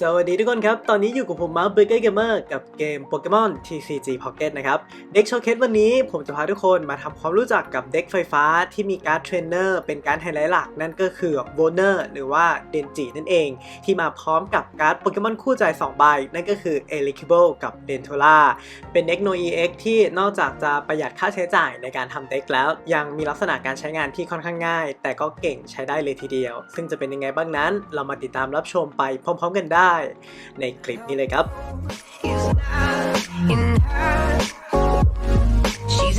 สวัสดีทุกคนครับ ตอนนี้อยู่กับผมมาร์คเบเกอร์เกมเมอร์กับเกม Pokemon TCG Pocket นะครับ เด็กโชว์เคสวันนี้ผมจะพาทุกคนมาทำความรู้จักกับเด็กไฟฟ้าที่มีการ์ดเทรนเนอร์เป็นการดไฮไลท์หลัก นั่นก็คือโวเนอร์หรือว่าเดนจินั่นเอง ที่มาพร้อมกับการ์ดโปเกมอนคู่ใจ 2 ใบ นั่นก็คือ e l i q u i b l e กับ d e n t o l a เป็นเด็ก No EX ที่นอกจากจะประหยัดค่าใช้จ่ายในการทำเด็กแล้ว ยังมีลักษณะการใช้งานที่ค่อนข้างง่าย แต่ก็เก่งใช้ได้เลยทีเดียว ซึ่งจะเป็นยังไงบ้างนั้น เรามาติดตามรับชมไปพร้อม ๆ กันได้ได้ในคลิปนี้เลยครับ She's.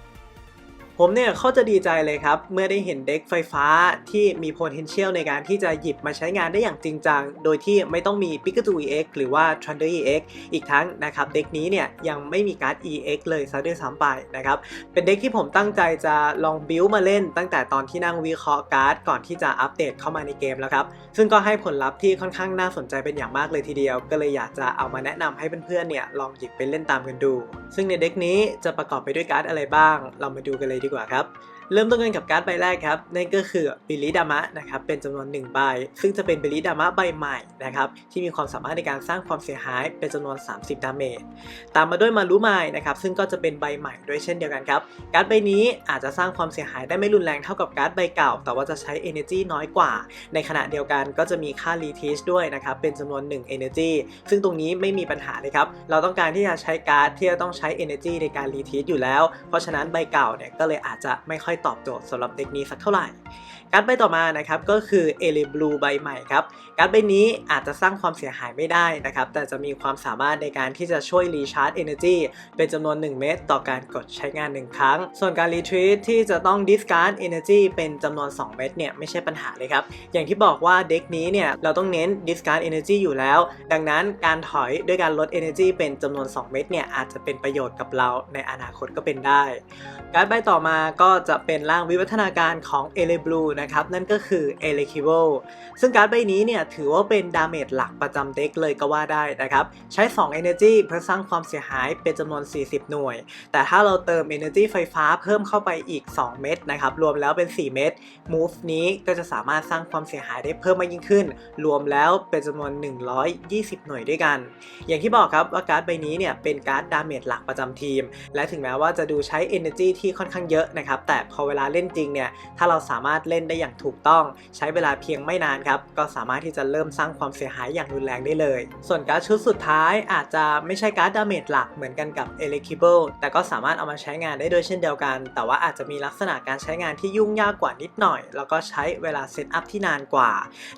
ผมเนี่ยเขาจะดีใจเลยครับ เมื่อได้เห็นเด็กไฟฟ้าที่มี potential ในการที่จะหยิบมาใช้งานได้อย่างจริงจัง โดยที่ไม่ต้องมี Pikachu EX หรือว่า Thunder EX อีกทั้งนะครับเด็กนี้เนี่ยยังไม่มีการ์ด EX เลยซะด้วยซ้ำไปนะครับ เป็นเด็กที่ผมตั้งใจจะลองบิวมาเล่น ตั้งแต่ตอนที่นั่งวิเคราะห์การ์ดก่อนที่จะอัปเดตเข้ามาในเกมแล้วครับ ซึ่งก็ให้ผลลัพธ์ที่ค่อนข้างน่าสนใจเป็นอย่างมากเลยทีเดียว ก็เลยอยากจะเอามาแนะนำให้เพื่อนๆเนี่ยลองหยิบไปเล่นตามกันดู ซึ่งในเด็กนี้จะประกอบไปด้วยการ์ดอะไรบ้าง เรามาดูกันเลยดีกว่าครับ เริ่มต้นกันกับการ์ดใบแรกครับนั่นก็คือบิลิดามะนะครับเป็นจำนวน1ใบซึ่งจะเป็นบิลิดามะใบใหม่นะครับที่มีความสามารถในการสร้างความเสียหายเป็นจำนวน 30 ดาเมจตามมาด้วยมารุไมนะครับซึ่งก็จะเป็นใบใหม่ด้วยเช่นเดียวกันครับการ์ดใบนี้อาจจะสร้างความเสียหายได้ไม่รุนแรงเท่ากับการ์ดใบเก่า แต่ว่าจะใช้ energy น้อยกว่า ในขณะเดียวกันก็จะมีค่า reteach ด้วยนะครับเป็นจำนวน 1 energy ซึ่งตรงนี้ไม่มีปัญหาเลยครับเราต้องการที่จะใช้การ์ดที่จะต้องใช้ energy ในการ reteach อยู่แล้ว เพราะฉะนั้นใบเก่าเนี่ยก็เลยอาจจะไม่ค่อยตอบโจทย์สำหรับเด็กนี้สักเท่าไหร่ การไปต่อมานะครับก็คือเอเลบลูใบใหม่ครับการ์ดใบนี้อาจจะสร้างความเสียหายไม่ได้นะครับ แต่จะมีความสามารถในการที่จะช่วยรีชาร์จ Energy เป็นจำนวน 1 เม็ดต่อการกดใช้งาน 1 ครั้ง ส่วนการรีทรีตที่จะต้อง discard Energy เป็นจำนวน 2 เม็ดเนี่ยไม่ใช่ปัญหาเลยครับ อย่างที่บอกว่าเด็กนี้เนี่ยเราต้องเน้น discard Energy อยู่แล้ว ดังนั้นการถอยด้วยการลด Energy เป็นจำนวน 2 เม็ดเนี่ยอาจจะเป็นประโยชน์กับเราในอนาคตก็เป็นได้ การ์ดใบต่อมาก็จะเป็นร่างวิวัฒนาการของเอเลบลูนะครับนั่นก็คือเอเลคิ b ลซึ่งการ์ดใบนี้เนี่ยถือว่าเป็นดาเมจหลักประจำเด็กเลยก็ว่าได้นะครับ ใช้ 2 Energy เพื่อสร้างความเสียหายเป็นจำนวน 40 หน่วย แต่ถ้าเราเติม Energy ไฟฟ้าเพิ่มเข้าไปอีก 2 เม็ดนะครับ รวมแล้วเป็น 4 เม็ด Move นี้ก็จะสามารถสร้างความเสียหายได้เพิ่มมากยิ่งขึ้น รวมแล้วเป็นจำนวน 120 หน่วยด้วยกัน อย่างที่บอกครับว่าการ์ดใบนี้เนี่ยเป็นการ์ดดาเมจหลักประจำทีม และถึงแม้ว่าจะดูใช้ Energy ที่ค่อนข้างเยอะนะครับ แต่พอเวลาเล่นจริงเนี่ย ถ้าเราสามารถเล่นได้อย่างถูกต้อง ใช้เวลาเพียงไม่นานครับ ก็สามารถที่จะเริ่มสร้างความเสียหายอย่างรุนแรงได้เลย ส่วนการ์ดชุดสุดท้ายอาจจะไม่ใช่การ์ดดาเมจหลักเหมือนกันกับ e l e c t i b l e แต่ก็สามารถเอามาใช้งานได้ด้วยเช่นเดียวกัน แต่ว่าอาจจะมีลักษณะการใช้งานที่ยุ่งยากกว่านิดหน่อย แล้วก็ใช้เวลาเซตอัพที่นานกว่า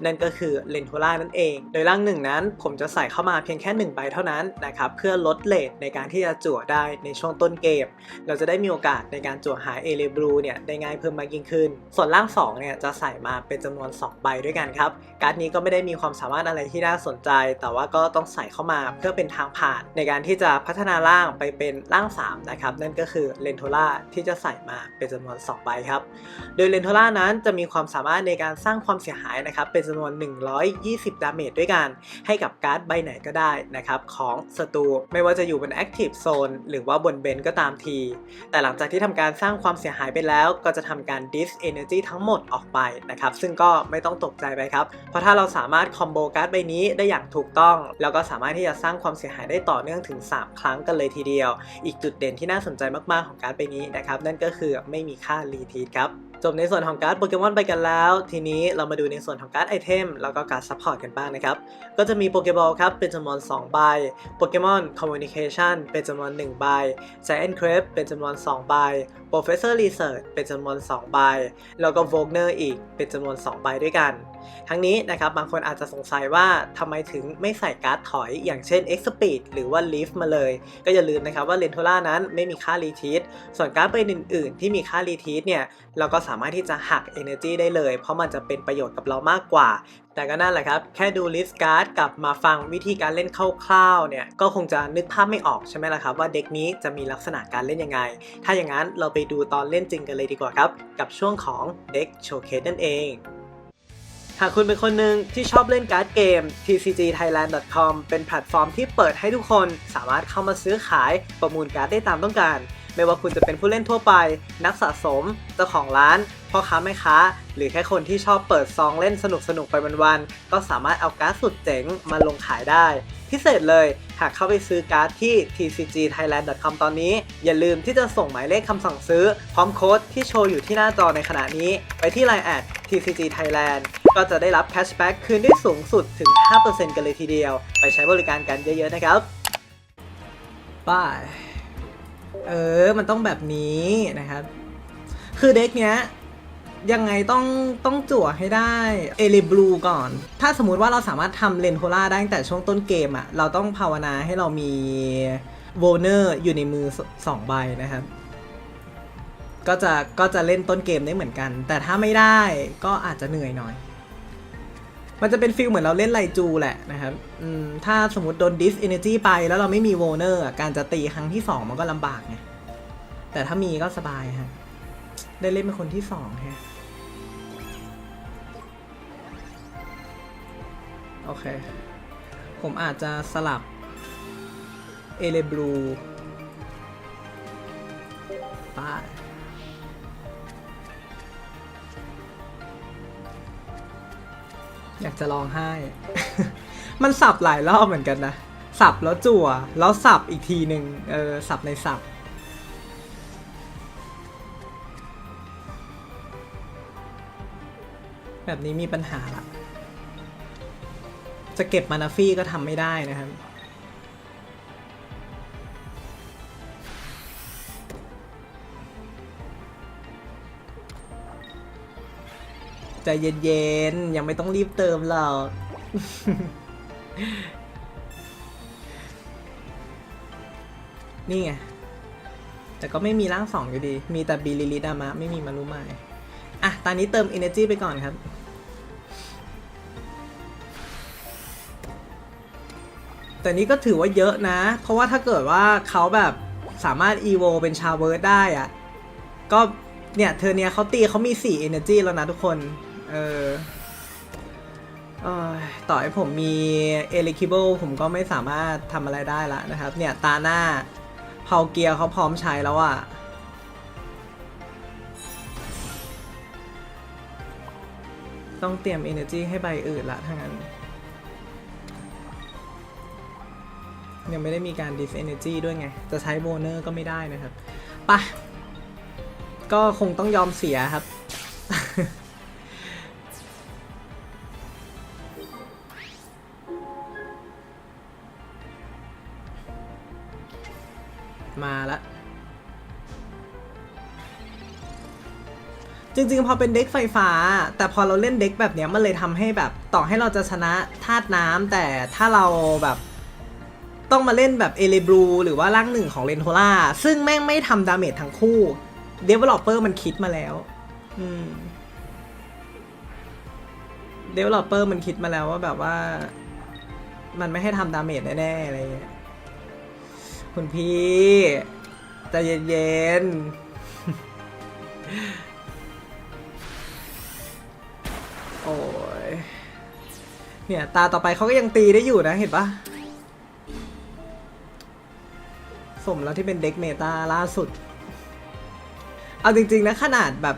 นั่นก็คือเลนโทล่านั่นเอง โดยร่างหนึ่งนั้นผมจะใส่เข้ามาเพียงแค่1ใบเท่านั้นนะครับเพื่อลดเลทในการที่จะจั่วได้ในช่วงต้นเกม เราจะได้มีโอกาสในการจั่วหาเอเลบลูเนี่ยได้ง่ายเพิ่มมากยิ่งขึ้น ส่วนร่าง2เนี่ยจะใส่มาเป็นจำนวน 2 ใบด้วยกันครับการ์ดนี้ก็ไม่ได้มีความสามารถอะไรที่น่าสนใจ แต่ว่าก็ต้องใส่เข้ามาเพื่อเป็นทางผ่าน ในการที่จะพัฒนาร่างไปเป็นร่าง 3 นะครับ นั่นก็คือเลนโทล่าที่จะใส่มาเป็นจำนวน 2 ใบครับ โดยเลนโทล่านั้นจะมีความสามารถในการสร้างความเสียหายนะครับเป็นจำนวน 120 ดาเมจด้วยกัน ให้กับการ์ดใบไหนก็ได้นะครับของศัตรูไม่ว่าจะอยู่บน Active Zone หรือว่าบนเบนก็ตามที แต่หลังจากที่ทำการสร้างความเสียหายไปแล้วก็จะทำการ dis energy ทั้งหมดออกไปนะครับซึ่งก็ไม่ต้องตกใจไปครับเพราะถ้าเราสามารถคอมโบการ์ดใบนี้ได้อย่างถูกต้อง แล้วก็สามารถที่จะสร้างความเสียหายได้ต่อเนื่องถึง 3 ครั้งกันเลยทีเดียว อีกจุดเด่นที่น่าสนใจมากๆของการ์ดใบนี้นะครับนั่นก็คือไม่มีค่ารีทีทครับ จบในส่วนของการ์ดโปเกมอนไปกันแล้ว ทีนี้เรามาดูในส่วนของการ์ดไอเทมแล้วก็การ์ดซัพพอร์ตกันบ้างนะครับ ก็จะมีโปเกบอลครับเป็นจำนวน2ใบโปเกมอนคอมมูนิเคชันเป็นจำนวน1ใบ Giant Crab เป็นจำนวน2ใบ Professor Research เป็นจำนวน 2 ใบ แล้วก็ Vogner อีกเป็นจำนวน 2 ใบด้วยกัน ทั้งนี้นะครับบางคนอาจจะสงสัยว่าทำไมถึงไม่ใส่การ์ดถอยอย่างเช่น X Speed หรือว่า Leaf มาเลย ก็อย่าลืมนะครับว่าเลนโทล่านั้นไม่มีค่ารีทีทส่วนการ์ดใบอื่น ๆ ที่มีค่ารีทีทเนี่ยเราก็สาามารถที่จะหัก Energy ได้เลย เพราะมันจะเป็นประโยชน์กับเรามากกว่า แต่ก็นั่นแหละครับ แค่ดูลิสต์การ์ดกับมาฟังวิธีการเล่นคร่าวๆเนี่ยก็คงจะนึกภาพไม่ออกใช่ไหมล่ะครับว่าเด็กนี้จะมีลักษณะการเล่นยังไง ถ้าอย่างนั้นเราไปดูตอนเล่นจริงกันเลยดีกว่าครับ กับช่วงของเด็กโชว์เคสนั่นเองหากคุณเป็นคนหนึ่งที่ชอบเล่นการ์ดเกม tcgthailand.com เป็นแพลตฟอร์มที่เปิดให้ทุกคนสามารถเข้ามาซื้อขายประมูลการ์ดได้ตามต้องการ ไม่ว่าคุณจะเป็นผู้เล่นทั่วไป นักสะสม เจ้าของร้าน พ่อค้าแม่ค้า หรือแค่คนที่ชอบเปิดซองเล่นสนุกๆไปวันๆ ก็สามารถเอาการ์ดสุดเจ๋งมาลงขายได้ พิเศษเลยหากเข้าไปซื้อการ์ดที่ tcgthailand.com ตอนนี้ อย่าลืมที่จะส่งหมายเลขคำสั่งซื้อ พร้อมโค้ดที่โชว์อยู่ที่หน้าจอในขณะนี้ ไปที่ Line แอด tcg thailand ก็จะได้รับแคชแบ็กคืนได้สูงสุดถึง 5%กันเลยทีเดียว ไปใช้บริการกันเยอะๆนะครับ บาย เออ มันต้องแบบนี้นะครับ คือเด็กเนี้ยยังไงต้องต้องจั่วให้ได้เอเลบลูก่อน ถ้าสมมติว่าเราสามารถทำเลนโทล่าได้ตั้งแต่ช่วงต้นเกมอะ่ะ เราต้องภาวนาให้เรามีโวเนอร์อยู่ในมือสสองใบนะครับ ก็จะก็จะเล่นต้นเกมได้เหมือนกัน แต่ถ้าไม่ได้ก็อาจจะเหนื่อยหน่อย มันจะเป็นฟิลเหมือนเราเล่นไลจูแหละนะครับถ้าสมมติโดนดิสเอเนจีไปแล้วเราไม่มีโวเนอร์การจะตีครั้งที่สองมันก็ลำบากไง แต่ถ้ามีก็สบายฮะ ได้เล่นเป็นคนที่สองฮะ โอเค ผมอาจจะสลับ เอเลบลูป้า อยากจะร้องไห้ มันสับหลายรอบเหมือนกันนะ สับแล้วจั่ว แล้วสับอีกทีหนึ่งเออ สับในสับ แบบนี้มีปัญหาละ จะเก็บมานาฟี่ก็ทำไม่ได้นะครับ ใจเย็นๆ ยังไม่ต้องรีบเติมหรอกนี่ไง แต่ก็ไม่มีร่างสองอยู่ดี มีแต่บีลิลิดามะ ไม่มีมารุมายอะ ตอนนี้เติม Energy ไปก่อนครับแต่นี้ก็ถือว่าเยอะนะ เพราะว่าถ้าเกิดว่าเขาแบบสามารถ EVO เป็นชาวเวิร์ดได้อะก็เนี่ย เธอเนี้ยเขาตีเขามี 4 Energy แล้วนะทุกคน เออเอยต่อให้ผมมี e l e c i b l e ผมก็ไม่สามารถทำอะไรได้ละนะครับ เนี่ย ตาหน้าเผาเกียร์เขาพร้อมใช้แล้วอะต้องเตรียม Energy ให้ใบอื่นละถ้างั้น ยังไม่ได้มีการ dis energy ด้วยไง จะใช้โบเนอร์ก็ไม่ได้นะครับปะก็คงต้องยอมเสียครับ มาละจริงๆ พอเป็นเด็กไฟฟ้า แต่พอเราเล่นเด็กแบบเนี้ยมันเลยทำให้แบบต่อให้เราจะชนะธาตุน้ำแต่ถ้าเราแบบต้องมาเล่นแบบเอเลบลูหรือว่าร่างหนึ่งของเลนโทล่าซึ่งแม่งไม่ทำดาเมจทั้งคู่ Developer มันคิดมาแล้วอืม Developer มันคิดมาแล้วว่าแบบว่า มันไม่ให้ทำดาเมจแน่ๆอะไรเงี้ย คุณพี่ใจเย็นๆ โอ้ย เนี่ย ตาต่อไปเขาก็ยังตีได้อยู่นะ เห็นปะสมแล้วที่เป็นเด็กเมตาล่าสุด เอาจริง ๆ นะ ขนาดแบบ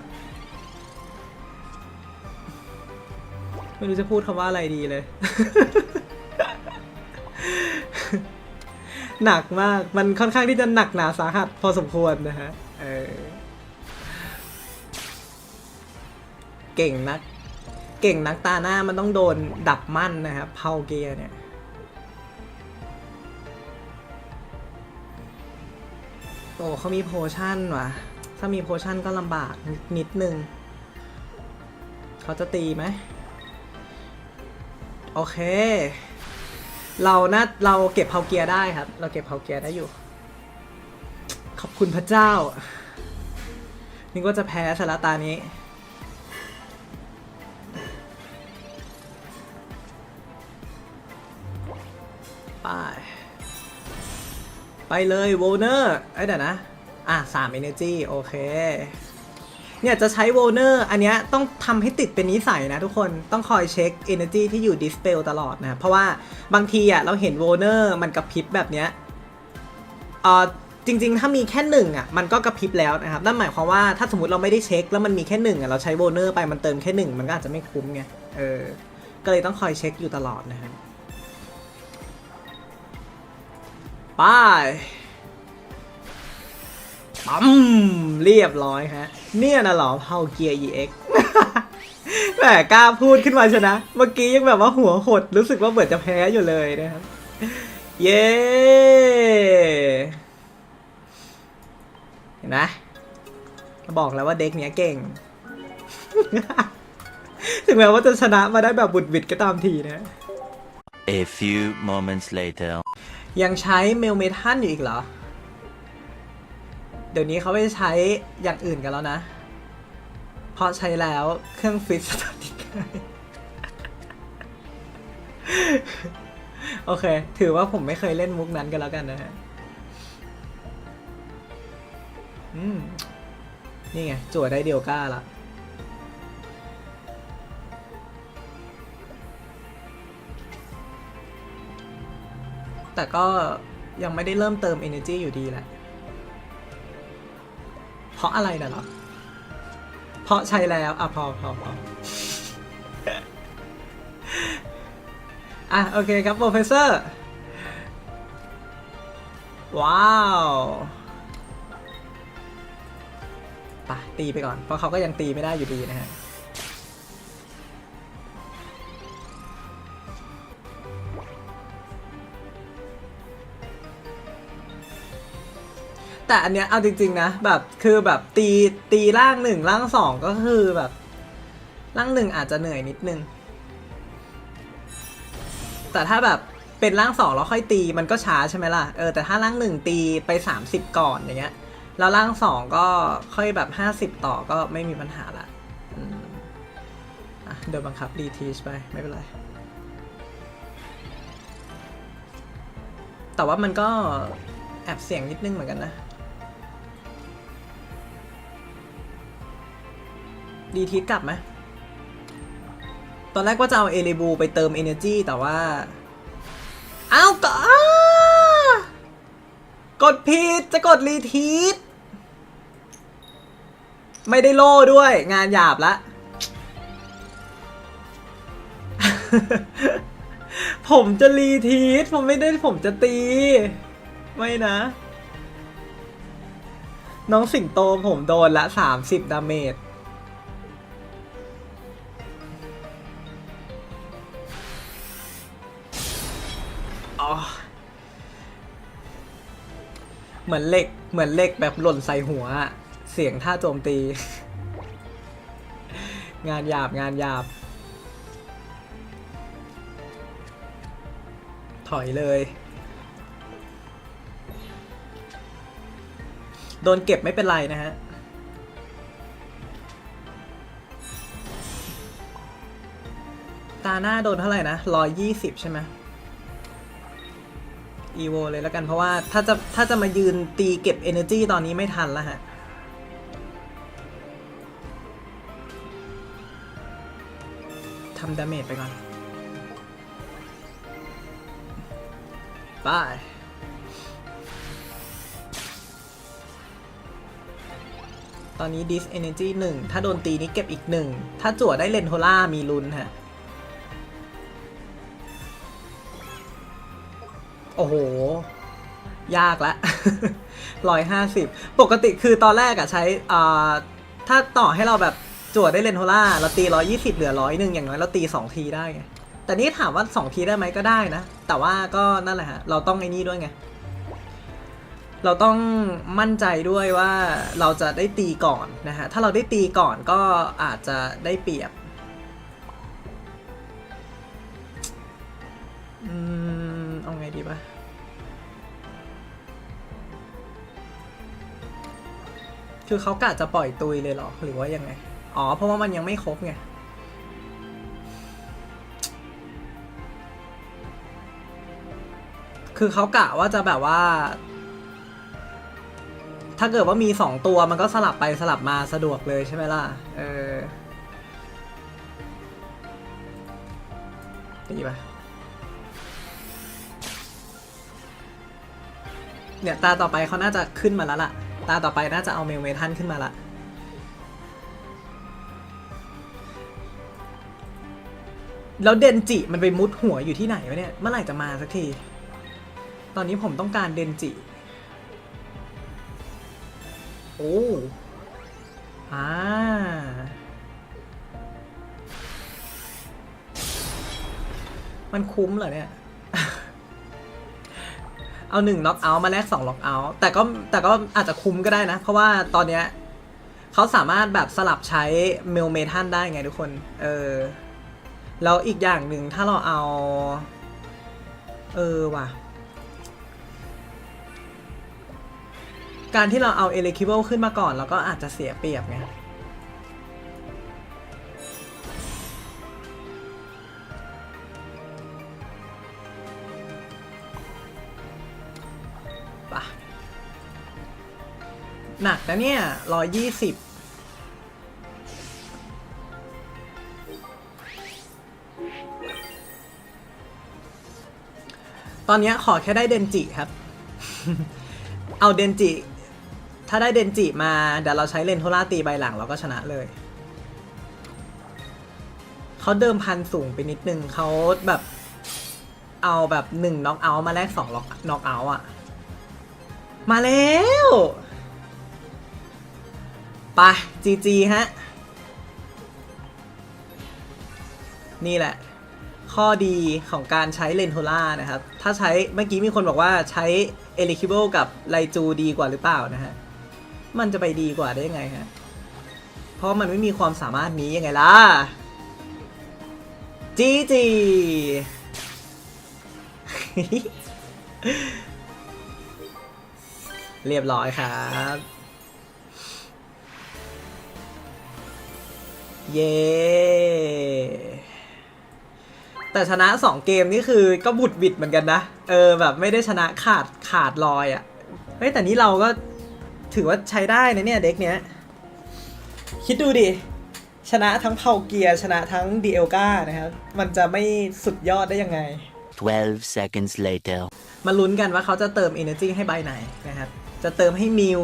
ไม่รู้จะพูดคำว่าอะไรดีเลย หนักมาก มันค่อนข้างที่จะหนักหนาสาหัสพอสมควรนะฮะ เออ เก่งนัก เก่งนักตาหน้ามันต้องโดนดับมั่นนะครับเพาเกียร์เนี่ย โอ้เขามีโพชั่นว่ะถ้ามีโพชั่นก็ลำบากนิดนึง เขาจะตีไหม โอเค เรานะเราเก็บเฮาเกียร์ได้ครับ เราเก็บเฮาเกียร์ได้อยู่ ขอบคุณพระเจ้า นึกว่าจะแพ้สาระตานี้ ไป ไปเลยโวเนอร์ไอ้เดี๋ยวนะ อะสามเอเนจีโอเค เนี่ยจะใช้โวเนอร์อันเนี้ยต้องทำให้ติดเป็นนิสัยนะทุกคนต้องคอยเช็ค energy ที่อยู่ dispel ตลอดนะ เพราะว่าบางทีอะเราเห็นโวเนอร์มันกระพริบแบบเนี้ยเอ่อจริงๆ ถ้ามีแค่หนึ่งอะมันก็กระพริบแล้วนะครับ นั่นหมายความว่าถ้าสมมติเราไม่ได้เช็ค แล้วมันมีแค่หนึ่งอะเราใช้โวเนอร์ไปมันเติมแค่หนึ่งมันก็อาจจะไม่คุ้มไงเออก็เลยต้องคอยเช็คอยู่ตลอดนะครับไปปั๊มเรียบร้อยฮะ เนี่ยนะเหรอเฮาเกียร์ EX แหมกล้าพูดขึ้นมาชนะ เมื่อกี้ยังแบบว่าหัวหด รู้สึกว่าเหมือนจะแพ้อยู่เลยนะครับ เย้เห็นไหมบอกแล้วว่าเด็กเนี้ยเก่ง ถึงแม้ว่าจะชนะมาได้แบบบุดบิดก็ตามทีนะ A few moments later. ยังใช้เมลเมทันอยู่อีกเหรอ เดี๋ยวนี้เขาไม่ใช้อย่างอื่นกันแล้วนะ เพราะใช้แล้วเครื่องฟิตสตาร์ติกโอเค ถือว่าผมไม่เคยเล่นมุกนั้นกันแล้วกันนะฮะ อืม นี่ไง จั่วได้เดียวก้าละแต่ก็ยังไม่ได้เริ่มเติม energy อยู่ดีแหละ เพราะอะไรนะเหรอ เพราะใช้แล้ว อะพอพอพออะโอเคครับโปรเฟสเซอร์ ว้าวไปะตีไปก่อน เพราะเขาก็ยังตีไม่ได้อยู่ดีนะฮะ แต่อันเนี้ยเอาจริง ๆ นะแบบคือแบบตีตีร่างหนึ่งร่างสองก็คือแบบร่างหนึ่งอาจจะเหนื่อยนิดนึง แต่ถ้าแบบเป็นร่างสองแล้วค่อยตีมันก็ช้าใช่ไหมล่ะเออแต่ถ้าร่างหนึ่งตีไป 30 ก่อนอย่างเงี้ยแล้วร่างสองก็ค่อยแบบ 50 ต่อก็ไม่มีปัญหาละอืมอะโดนบังคับดีทีชไปไม่เป็นไร แต่ว่ามันก็แอบเสียงนิดนึงเหมือนกันนะ ดีทีกลับไหมตอนแรกว่าจะเอาเอเลบูไปเติม Energy แต่ว่า อ้าวก็กดผิดจะกดรีทีทไม่ได้โล่ด้วย งานหยาบละ ผมจะรีทีทผมไม่ได้ผมจะตี ไม่นะ น้องสิงโตผมโดนละ 30 ดาเมจ เหมือนเหล็ก เหมือนเหล็กแบบหล่นใส่หัว เสียงท่าโจมตี งานหยาบงานหยาบ ถอยเลย โดนเก็บไม่เป็นไรนะฮะตาหน้าโดนเท่าไหร่นะร้อยยี่สิบใช่ไหม อีโวเลยแล้วกันเพราะว่าถ้าจะถ้าจะมายืนตีเก็บ Energy ตอนนี้ไม่ทันแล้วฮะทำดาเมจไปก่อนบายตอนนี้ dis energy 1 ถ้าโดนตีนี้เก็บอีก 1 ถ้าจั่วได้เลนโทล่ามีลุ้นฮะ โอ้โห ยากละร้อยห้าสิบปกติคือตอนแรกอะใช้อ่าถ้าต่อให้เราแบบจั่วได้เลนโทล่าเราตีร้อยี่สิบเหลือร้อยหนึ่งอย่างน้อยเราตีสองทีได้ไงแต่นี่ถามว่าสองทีได้ไหมก็ได้นะ แต่ว่าก็นั่นแหละฮะ เราต้องไอ้นี่ด้วยไง เราต้องมั่นใจด้วยว่าเราจะได้ตีก่อนนะฮะ ถ้าเราได้ตีก่อนก็อาจจะได้เปรียบ อืม คือเขากะจะปล่อยตุยเลยเหรอ หรือว่ายังไง อ๋อ เพราะว่ามันยังไม่ครบไง คือเขากะว่าจะแบบว่า ถ้าเกิดว่ามีสองตัวมันก็สลับไปสลับมาสะดวกเลยใช่ไหมล่ะ เออดีปะเนี่ยตาต่อไปเขาน่าจะขึ้นมาแล้วล่ะ ตาต่อไปน่าจะเอาเมลเมทันขึ้นมาละแล้วเดนจิมันไปมุดหัวอยู่ที่ไหนวะเนี่ย เมื่อไหร่จะมาสักที ตอนนี้ผมต้องการเดนจิ โอ้อ่ามันคุ้มเหรอเนี่ย เอาหนึ่งล็อกเอาท์มาแลกสองล็อกเอาท์แต่ก็แต่ก็อาจจะคุ้มก็ได้นะ เพราะว่าตอนเนี้ยเขาสามารถแบบสลับใช้เมลเมทันได้ไงทุกคน เออ แล้วอีกอย่างหนึ่งถ้าเราเอา เออว่ะ การที่เราเอา e l e c t i b l e ขึ้นมาก่อน เราก็อาจจะเสียเปรียบไง หนักนะเนี่ยร้อยยี่สิบตอนนี้ขอแค่ได้เดนจิครับ เอาเดนจิ ถ้าได้เดนจิมา เดี๋ยวเราใช้เลนโทล่าตีใบหลังเราก็ชนะเลย เขาเดิมพันสูงไปนิดนึง เขาแบบ เอาแบบหนึ่งน็อกเอาท์มาแลกสองน็อกเอาท์อะมาแล้ว ไปจีจีฮะ นี่แหละ ข้อดีของการใช้เลนโทล่านะครับ ถ้าใช้เมื่อกี้มีคนบอกว่าใช้ e l i q u i b l e กับไลจูดีกว่าหรือเปล่านะฮะ มันจะไปดีกว่าได้ยังไงฮะ เพราะมันไม่มีความสามารถนี้ยังไงล่ะจีจีเรียบร้อยครับ เย้แต่ชนะ 2 เกมนี่คือก็บุดบิดเหมือนกันนะ เออแบบไม่ได้ชนะขาดขาดลอยอะ่ะเฮ้ยแต่นี้เราก็ถือว่าใช้ได้นะเนี่ยเด็กเนี้ย คิดดูดิ ชนะทั้งเผาเกียร์ชนะทั้งดีเอลกานะครับ มันจะไม่สุดยอดได้ยังไง 12 seconds later. มาลุ้นกันว่าเขาจะเติม Energy ให้ใบไหนนะครับ จะเติมให้มิว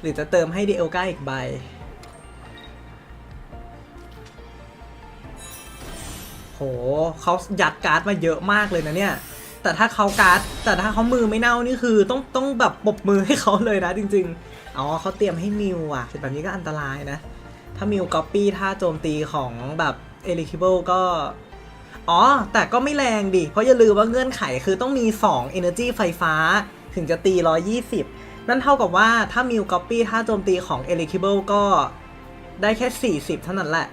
หรือจะเติมให้ดีเอลกาอีกใบ โหเขายัดการ์ดมาเยอะมากเลยนะเนี่ย แต่ถ้าเขาการ์ด แต่ถ้าเขามือไม่เน่านี่คือต้องต้องแบบปบมือให้เขาเลยนะจริงๆ อ๋อเขาเตรียมให้มิวอะแบบนี้ก็อันตรายนะ ถ้ามิวก๊อปปี้ท่าโจมตีของแบบเอลิคิเบิลก็อ๋อ แต่ก็ไม่แรงดิ เพราะอย่าลืมว่าเงื่อนไขคือต้องมี 2 Energy ไฟฟ้า ถึงจะตี 120 นั่นเท่ากับว่าถ้ามิวก๊อปปี้ท่าโจมตีของ e l i q u i b l e ก็ได้แค่ 40 เท่านั้นแหละ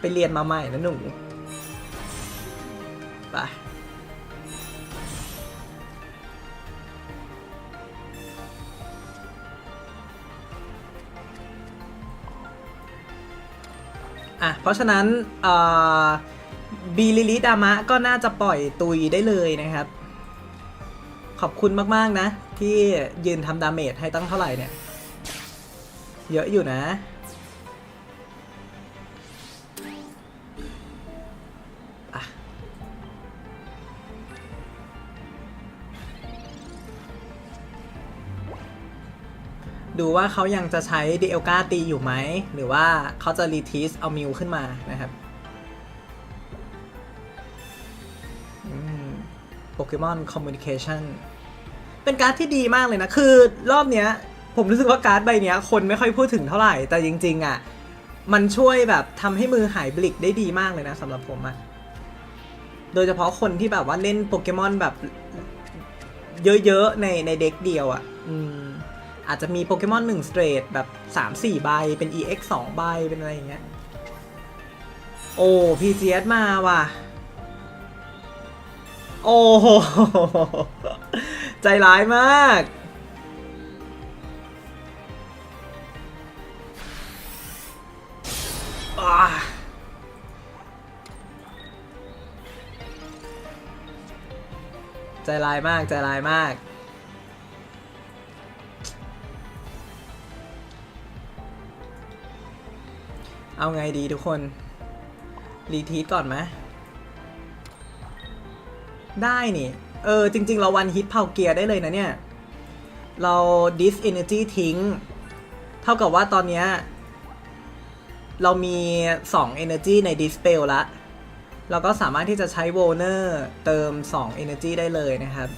ไปเรียนมาใหม่นะหนูไปอะเพราะฉะนั้นบีลิลิดามะก็น่าจะปล่อยตุยได้เลยนะครับ ขอบคุณมาก ๆ นะ ที่ยืนทำดาเมจให้ตั้งเท่าไหร่เนี่ย เยอะอยู่นะอะ ดูว่าเขายังจะใช้เดลกาตีอยู่ไหม หรือว่าเขาจะรีทีสเอามิวขึ้นมานะครับโปเกมอนคอมมูนิเคชันเป็นการ์ดที่ดีมากเลยนะ คือรอบเนี้ย ผมรู้สึกว่าการ์ดใบเนี้ย คนไม่ค่อยพูดถึงเท่าไหร่ แต่จริง ๆอะ มันช่วยแบบทำให้มือหายบลิกได้ดีมากเลยนะสำหรับผมอะโดยเฉพาะคนที่แบบว่าเล่นโปเกมอนแบบเยอะๆ ในในเด็กเดียวอะ่ะ อืม อาจจะมีโปเกมอนหนึ่งสเตรทแบบ 3-4 ใบ เป็น EX 2 ใบ เป็นอะไรอย่างเงี้ย โอ้ PGS มาว่ะ โอ้โห ใจร้ายมาก ใจร้ายมาก ใจร้ายมาก เอาไงดีทุกคน รีทีทก่อนไหมได้นี่ เออ จริง ๆ เราวันฮิตเผาเกียร์ได้เลยนะเนี่ย เราดิส energy ทิ้ง เท่ากับว่าตอนเนี้ยเรามี 2 energy ใน dispel ละ เราก็สามารถที่จะใช้โวเนอร์เติม 2 energy ได้เลยนะครับ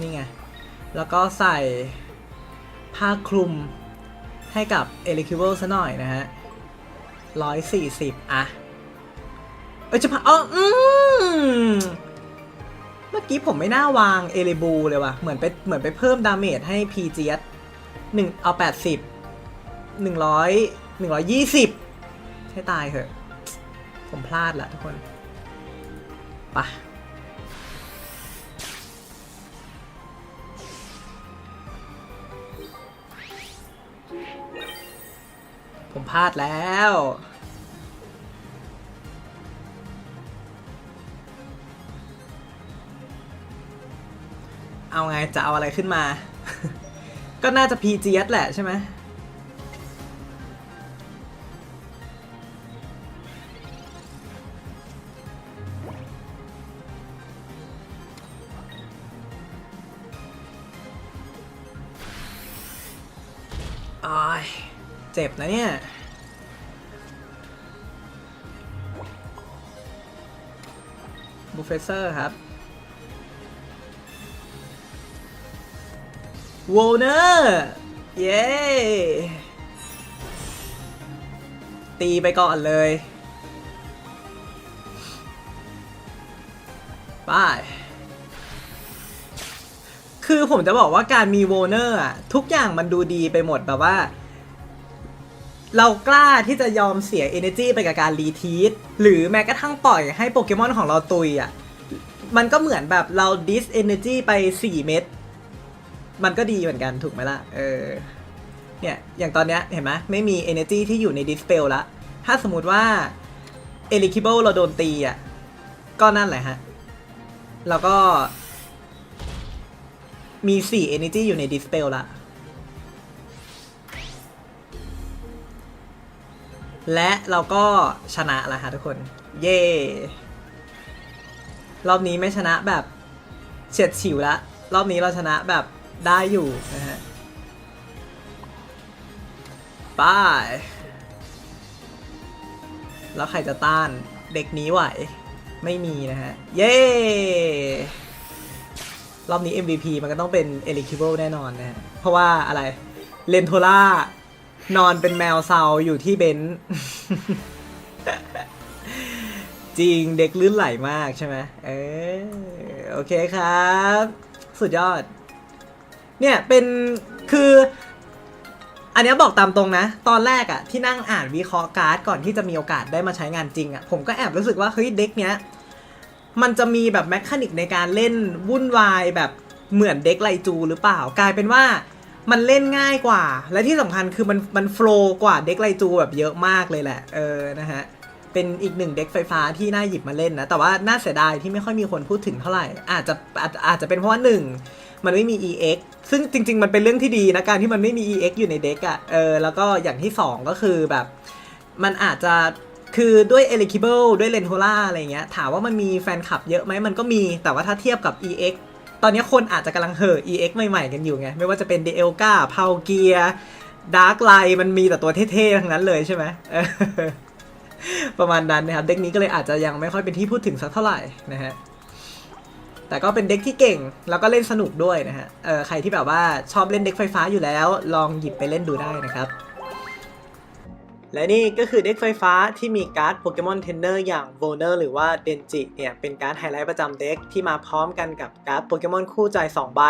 นี่ไง แล้วก็ใส่ผ้าคลุมให้กับ e l e c t r i b l e ซะหน่อยนะฮะ ร้อยสี่สิบอะเออจะพาอ๋ออืมเมื่อกี้ผมไม่น่าวางเอเลบูเลยว่ะ เหมือนไปเหมือนไปเพิ่มดาเมจให้พีเจียหนึ่งเอาแปดสิบหนึ่งร้อยหนึ่งร้อยยี่สิบให้ตายเถอะ ผมพลาดละทุกคนไปะ ผมพลาดแล้ว เอาไงจะเอาอะไรขึ้นมา ก็น่าจะ PGS แหละใช่ไหม เจ็บนะเนี่ย บูเฟเซอร์ครับโวเนอร์เย้ตีไปก่อนเลยไปคือผมจะบอกว่าการมีโวเนอร์อะทุกอย่างมันดูดีไปหมดแบบว่า เรากล้าที่จะยอมเสีย energy ไปกับการรีทีสหรือแม้กระทั่งปล่อยให้โปเกมอนของเราตุยอะ มันก็เหมือนแบบเราดิส energy ไป 4 เม็ด มันก็ดีเหมือนกันถูกไหมล่ะ เออ เนี่ย อย่างตอนเนี้ยเห็นไหมไม่มี energy ที่อยู่ใน dispel ละ ถ้าสมมติว่า eligible เราโดนตีอะ ก็นั่นแหละฮะ แล้วก็มี 4 energy อยู่ใน dispel ละ และเราก็ชนะแล้วฮะทุกคน เย้รอบนี้ไม่ชนะแบบเฉียดฉิวละ รอบนี้เราชนะแบบได้อยู่นะฮะไป้ายแล้วใครจะต้านเด็กนี้ไหว ไม่มีนะฮะ เย้ รอบนี้ MVP มันก็ต้องเป็น eligible แน่นอนนะฮะ เพราะว่าอะไรเลนโทล่า นอนเป็นแมวเซาอยู่ที่เบนซ์จริงเด็กลื่นไหลมากใช่ไหมเออโอเคครับ สุดยอด เนี่ยเป็นคือ อันนี้บอกตามตรงนะ ตอนแรกอะที่นั่งอ่านวิเคราะห์การ์ดก่อนที่จะมีโอกาสได้มาใช้งานจริงอะผมก็แอบรู้สึกว่าเฮ้ยเด็กเนี้ยมันจะมีแบบแมคานิกในการเล่นวุ่นวายแบบเหมือนเด็กไลจูหรือเปล่ากลายเป็นว่า มันเล่นง่ายกว่า และที่สำคัญคือมันมันโฟล์กว่าเด็กไลจูแบบเยอะมากเลยแหละ เออนะฮะ เป็นอีกหนึ่งเด็กไฟฟ้าที่น่าหยิบมาเล่นนะ แต่ว่าน่าเสียดายที่ไม่ค่อยมีคนพูดถึงเท่าไหร่ อาจจะอาจอาจจะเป็นเพราะว่าหนึ่งมันไม่มี EX ซึ่งจริง ๆ มันเป็นเรื่องที่ดีนะการที่มันไม่มี EX อยู่ในเด็กอะ่ะ เออ แล้วก็อย่างที่ 2 ก็คือแบบ มันอาจจะคือด้วย eligible ด้วย l e n t o l a อะไรเงี้ย ถามว่ามันมีแฟนคลับเยอะไหมมันก็มี แต่ว่าถ้าเทียบกับ EX ตอนนี้คนอาจจะกำลังเห่อ EX ใหม่ๆกันอยู่ไง ไม่ว่าจะเป็น d e l g a พาเกียดาร์กไลมันมีแต่ตัวเท่ๆทั้งนั้นเลยใช่ไหมประมาณนั้นนะครับ เด็กนี้ก็เลยอาจจะยังไม่ค่อยเป็นที่พูดถึงสักเท่าไหร่นะฮะแต่ก็เป็นเด็กที่เก่งแล้วก็เล่นสนุกด้วยนะฮะ เออใครที่แบบว่าชอบเล่นเด็กไฟฟ้าอยู่แล้ว ลองหยิบไปเล่นดูได้นะครับ และนี่ก็คือเด็กไฟฟ้าที่มีการ์ดโปเกมอนเทรนเนอร์อย่างโวเนอร์หรือว่าเดนจิเนี่ยเป็นการ์ดไฮไลท์ประจำเด็กที่มาพร้อมกันกับการ์ดโปเกมอนคู่ใจ 2 ใบ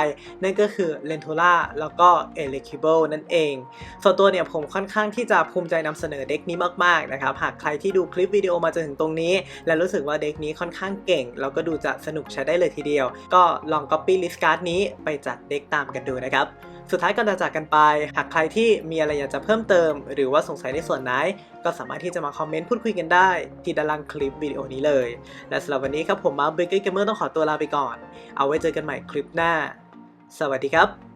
นั่นก็คือเลนโทล่าแล้วก็เอเลคิเบิลนั่นเอง ส่วนตัวเนี่ยผมค่อนข้างที่จะภูมิใจนำเสนอเด็กนี้มากๆนะครับหากใครที่ดูคลิปวิดีโอมาจนถึงตรงนี้ และรู้สึกว่าเด็กนี้ค่อนข้างเก่ง แล้วก็ดูจะสนุกใช้ได้เลยทีเดียว ก็ลอง Copy List Card นี้ไปจัดเด็กตามกันดูนะครับสุดท้ายก่อนจะจากกันไป หากใครที่มีอะไรอยากจะเพิ่มเติม หรือว่าสงสัยในส่วนไหน ก็สามารถที่จะมาคอมเมนต์พูดคุยกันได้ ที่ด้านล่างคลิปวิดีโอนี้เลย และสำหรับวันนี้ครับผมมาร์คเบเกอร์เกมเมอร์ต้องขอตัวลาไปก่อน เอาไว้เจอกันใหม่คลิปหน้า สวัสดีครับ